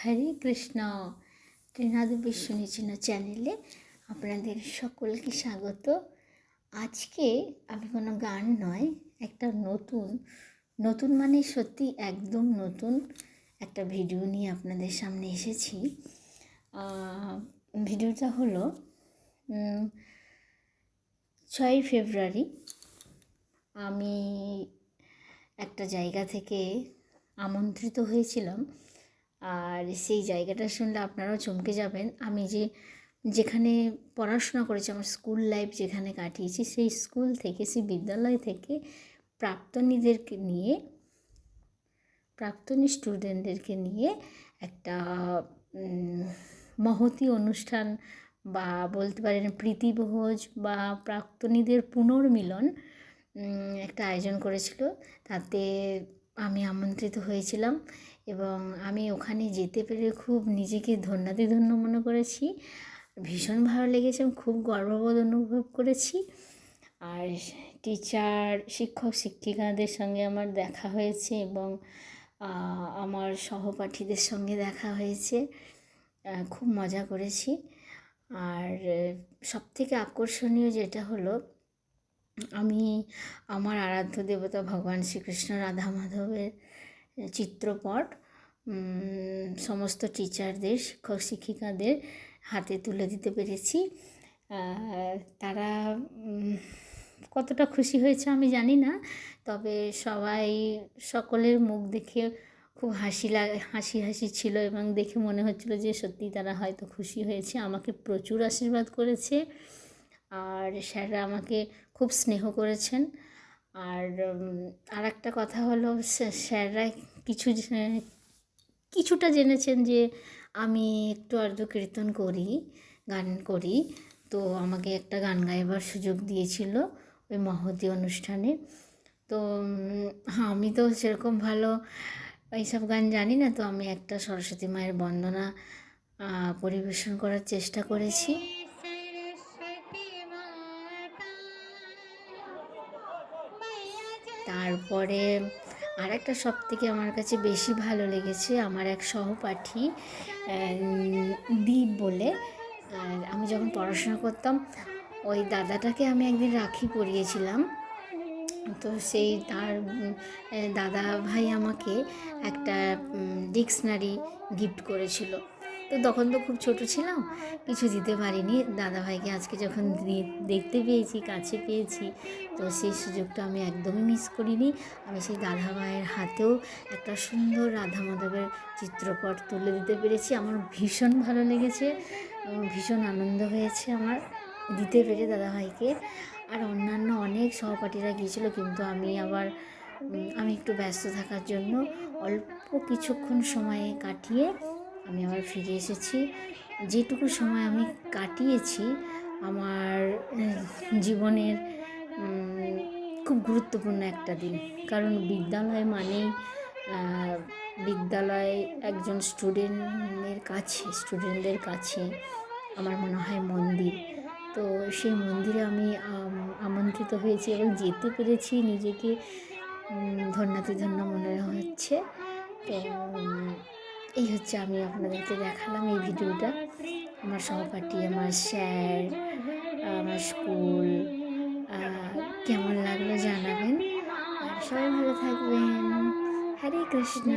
হরে কৃষ্ণ। ত্রিনাদ বিশ্বনিচিনা চ্যানেলে আপনাদের সকলকে স্বাগত। আজকে আমি কোনো গান নয়, একটা নতুন নতুন মানে সত্যি একদম নতুন একটা ভিডিও নিয়ে আপনাদের সামনে এসেছি। ভিডিওটা হলো ছয়ই ফেব্রুয়ারি, আমি একটা জায়গা থেকে আমন্ত্রিত হয়েছিলাম। আর সেই জায়গাটা শুনলে আপনারাও চমকে যাবেন। আমি যে, যেখানে পড়াশোনা করেছি, আমার স্কুল লাইফ যেখানে কাটিয়েছি, সেই স্কুল থেকে, সেই বিদ্যালয় থেকে প্রাক্তনীদেরকে নিয়ে, প্রাক্তনী স্টুডেন্টদেরকে নিয়ে একটা মহতি অনুষ্ঠান বা বলতে পারেন প্রীতিভোজ বা প্রাক্তনীদের পুনর্মিলন একটা আয়োজন করেছিল। তাতে আমি আমন্ত্রিত হয়েছিলাম। এবং আমি ওখানে যেতে পেরে খুব নিজেকে ধন্যাতি ধন্য মনে করেছি। ভীষণ ভালো লেগেছে এবং খুব গর্ববোধ অনুভব করেছি। আর টিচার শিক্ষক, শিক্ষিকাদের সঙ্গে আমার দেখা হয়েছে এবং আমার সহপাঠীদের সঙ্গে দেখা হয়েছে। খুব মজা করেছি। আর সব থেকে আকর্ষণীয় যেটা হলো, আমি আমার আরাধ্য দেবতা ভগবান শ্রীকৃষ্ণ রাধা মাধবের চিত্রপট সমস্ত টিচারদের শিক্ষক, শিক্ষিকাদের হাতে তুলে দিতে পেরেছি। তারা কতটা খুশি হয়েছে আমি জানি না, তবে সবাই, সকলের মুখ দেখে খুব হাসি লাগে হাসি হাসি ছিল এবং দেখে মনে হচ্ছিল যে সত্যি তারা হয়তো খুশি হয়েছে। আমাকে প্রচুর আশীর্বাদ করেছে। আর স্যাররা আমাকে খুব স্নেহ করেছেন। আর আর একটা কথা হলো স্যা- স্যাররা কিছু কিছুটা জেনেছেন যে আমি একটু আধটু কীর্তন করি, গান করি। তো আমাকে একটা গান গাইবার সুযোগ দিয়েছিল ওই মহতি অনুষ্ঠানে। তো হ্যাঁ আমি তো সেরকম ভালো এইসব গান জানি না, তো আমি একটা সরস্বতী মায়ের বন্দনা পরিবেশন করার চেষ্টা করেছি। তারপরে আর একটা সব থেকে আমার কাছে বেশি ভালো লেগেছে আমার এক সহপাঠী দীপ বলে। আর আমি যখন পড়াশোনা করতাম, ওই দাদাটাকে আমি একদিন রাখি পরিয়েছিলাম তো সেই তার দাদা ভাই আমাকে একটা ডিকশনারি গিফট করেছিল। তো তখন তো খুব ছোট ছিলাম, কিছু দিতে পারিনি। দাদা ভাইকে আজকে যখন দেখতে পেয়েছি, কাছে পেয়েছি, তো সেই সুযোগটা আমি একদমই মিস করিনি। আমি সেই দাদা ভাইয়ের হাতেও একটা সুন্দর রাধা মাধবের চিত্রপট তুলে দিতে পেরেছি। আমার ভীষণ ভালো লেগেছে ভীষণ আনন্দ হয়েছে আমার দিতে পেরে দাদা ভাইকে আর অন্যান্য অনেক সহপাঠীরা গিয়েছিল, কিন্তু আমি আবার আমি একটু ব্যস্ত থাকার জন্য অল্প কিছুক্ষণ সময়ে কাটিয়ে আমি আবার ফিরে এসেছি। যেটুকু সময় আমি কাটিয়েছি, আমার জীবনের খুব গুরুত্বপূর্ণ একটা দিন। কারণ বিদ্যালয় মানেই বিদ্যালয় একজন স্টুডেন্টের কাছে, স্টুডেন্টদের কাছে আমার মনে হয় মন্দির। তো সেই মন্দিরে আমি আমন্ত্রিত হয়েছি এবং যেতে পেরেছি নিজেকে ধন্যাতি ধন্য মনে হচ্ছে। তো এই হচ্ছে আমি আপনাদেরকে দেখালাম এই ভিডিওটা। আমার সহপাঠী, আমার স্যার, আমার স্কুল কেমন লাগল জানাবেন। আর সবাই ভালো থাকবেন। হরে কৃষ্ণ।